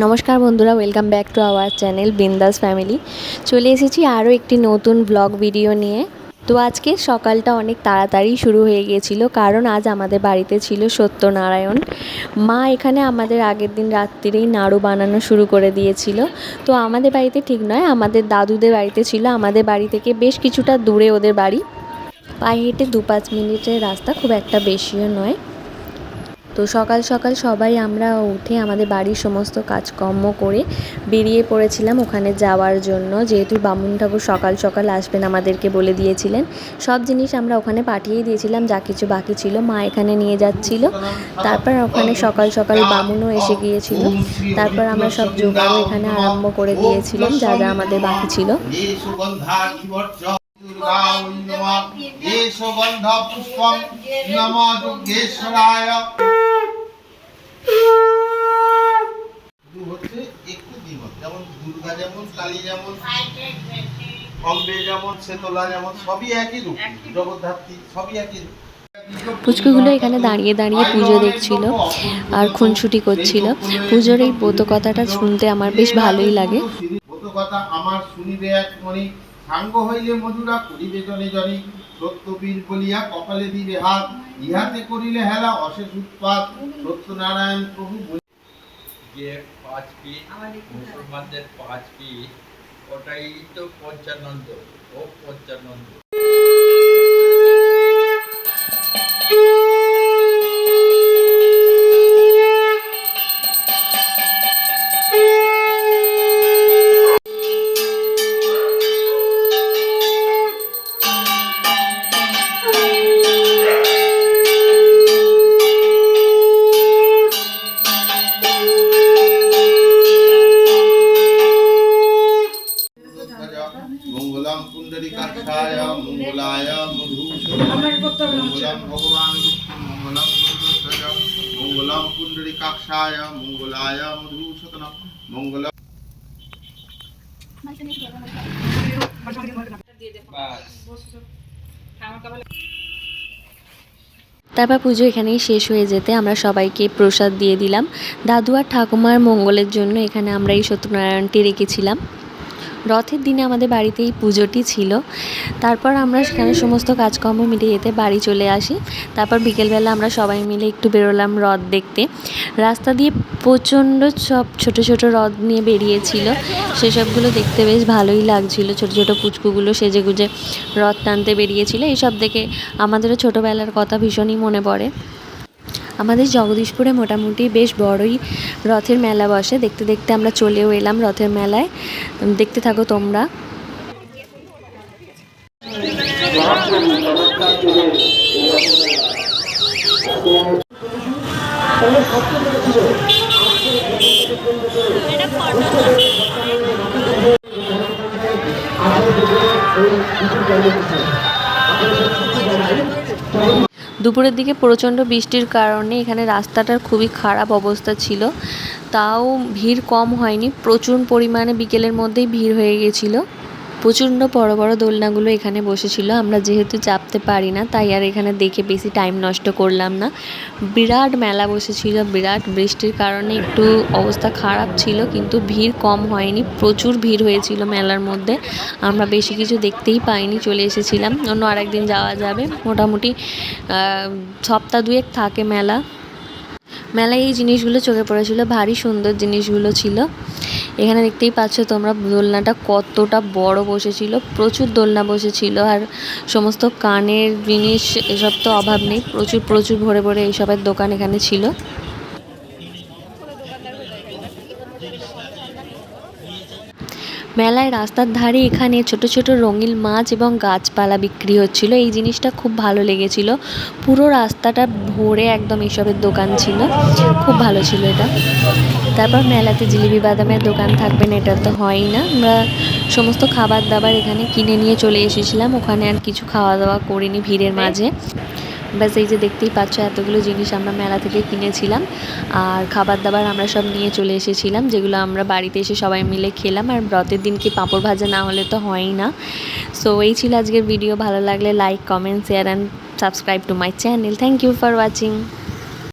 নমস্কার বন্ধুরা welcome back to our channel Bindaas family চলে এসেছি আরও একটি নতুন ব্লগ ভিডিও নিয়ে। তো আজকে সকালটা অনেক তাড়াতাড়ি শুরু হয়ে গিয়েছিল কারণ আজ আমাদের বাড়িতে ছিল সত্যনারায়ণ। মা এখানে আমাদের আগের দিন রাত্রিরেই নাড়ু বানানো শুরু করে দিয়েছিল। তো আমাদের বাড়িতে ঠিক নয়, আমাদের দাদুদের বাড়িতে ছিল, আমাদের বাড়ি থেকে বেশ কিছুটা দূরে ওদের বাড়ি। পায়ে হেঁটে দু পাঁচ মিনিটের রাস্তা, খুব একটা বেশিও নয়। তো সকাল সকাল সবাই আমরা উঠে আমাদের বাড়ির সমস্ত কাজকর্ম করে বেরিয়ে পড়েছিলাম ওখানে যাওয়ার জন্য। যেহেতু বামুন ঠাকুর সকাল সকাল আসবেন আমাদেরকে বলে দিয়েছিলেন। সব জিনিস আমরা ওখানে পাঠিয়ে দিয়েছিলাম, যা কিছু বাকি ছিল মা এখানে নিয়ে যাচ্ছিল। তারপর ওখানে সকাল সকাল বামুনও এসে গিয়েছিল। তারপর আমরা সব জোগাড়ও এখানে আরম্ভ করে দিয়েছিলাম, যা যা আমাদের বাকি ছিল। পুষ্পম, নম দুর্গেশ্বরায় যেমন দুর্গা যেমন কালী যেমন অম্বে যেমন শেতলা যেমন সবই একই রূপ জগদ্ধাত্রী সবই একই রূপ। পুচকুগুলো এখানে দাঁড়িয়ে দাঁড়িয়ে পুজো দেখছিল আর খুনসুটি করছিল। পুজোর এই ব্রত কথাটা শুনতে আমার বেশ ভালোই লাগে। আমার শুনিবে এক মনি সাঙ্গ হইলে মধুরা করিবে জনে। জনে সত্যবীর বলিয়া কপালে দিবে হাত ইহাতে করিলে হেলা অশেষ উৎপাত। সত্যনারায়ণ প্রভু যে পাঁচ পিঠ মুসলমানদের পাঁচ পিঠ ওটাই তো পঞ্চানন্দ ও পঞ্চানন্দ মঙ্গলম ভগবান মঙ্গলম মঙ্গলম মঙ্গলম তারপর পুজো এখানেই শেষ হয়ে যেতে আমরা সবাইকে প্রসাদ দিয়ে দিলাম। দাদু আর ঠাকুমার মঙ্গলের জন্য এখানে আমরা এই সত্যনারায়ণটি রেখেছিলাম রথের দিনে আমাদের বাড়িতে এই পুজোটি ছিল। তারপর আমরা সেখানে সমস্ত কাজকর্ম মিটে যেতে বাড়ি চলে আসি। তারপর বিকেলবেলা আমরা সবাই মিলে একটু বেরোলাম রথ দেখতে। রাস্তা দিয়ে প্রচণ্ড সব ছোট ছোট রথ নিয়ে বেরিয়েছিল। সেসবগুলো দেখতে বেশ ভালোই লাগছিল। ছোট ছোট পুচকুগুলো সেজে গুজে রথ টানতে বেরিয়েছিল। এইসব দেখে আমাদেরও ছোটোবেলার কথা ভীষণই মনে পড়ে। আমাদের জগদীশপুরে মোটামুটি বেশ বড়ই রথের মেলা বসে। দেখতে দেখতে আমরা চলেও এলাম রথের মেলায়। দেখতে থাকো তোমরা। দুপুরের দিকে প্রচণ্ড বৃষ্টির কারণে এখানে রাস্তাটার খুবই খারাপ অবস্থা ছিল। তাও ভিড় কম হয়নি, প্রচুর পরিমাণে বিকেলের মধ্যেই ভিড় হয়ে গেছিল। প্রচণ্ড বড় বড় দোলনাগুলো এখানে বসেছিল। আমরা যেহেতু চাপতে পারি না, তাই আর এখানে দেখে বেশি টাইম নষ্ট করলাম না। বিরাট মেলা বসেছিল, বিরাট বৃষ্টির কারণে একটু অবস্থা খারাপ ছিল, কিন্তু ভিড় কম হয়নি। প্রচুর ভিড় হয়েছিল মেলার মধ্যে। আমরা বেশি কিছু দেখতেই পাইনি, চলে এসেছিলাম। অন্য আরেকদিন যাওয়া যাবে। মোটামুটি সপ্তাহ দুয়েক থাকে মেলা। মেলায় এই জিনিসগুলো চোখে পড়েছিল, ভারী সুন্দর জিনিসগুলো ছিল। এখানে দেখতেই পাচ্ছ তোমরা দোলনাটা কতটা বড় বসেছিল, প্রচুর দোলনা বসেছিল আর সমস্ত কানের জিনিস এসব তো অভাব নেই, প্রচুর প্রচুর ভরে ভরে এইসবের দোকান এখানে ছিল। মেলায় রাস্তার ধারে এখানে ছোট ছোট রঙিন মাছ এবং গাছপালা বিক্রি হচ্ছিল। এই জিনিসটা খুব ভালো লেগেছিল। পুরো রাস্তাটা ভরে একদম এসবের দোকান ছিল। খুব ভালো ছিল এটা। তারপর মেলাতে জিলিপি বাদামের দোকান থাকবে না, এটা তো হয়ই না। আমরা সমস্ত খাবার দাবার এখানে কিনে নিয়ে চলে এসেছিলাম। ওখানে আর কিছু খাওয়া দাওয়া করিনি ভিড়ের মাঝে। ব্যাস, এই যে দেখতেই পাচ্ছ, এতগুলো জিনিস আমরা মেলা থেকে কিনেছিলাম। আর খাবার দাবার আমরা সব নিয়ে চলে এসেছিলাম, যেগুলো আমরা বাড়িতে এসে সবাই মিলে খেলাম। আর ব্রতের দিন কি পাঁপড় ভাজা না হলে তো হয়ই না। সো এই ছিল আজকের ভিডিও ভালো লাগলে like comment share and subscribe to my channel thank you for watching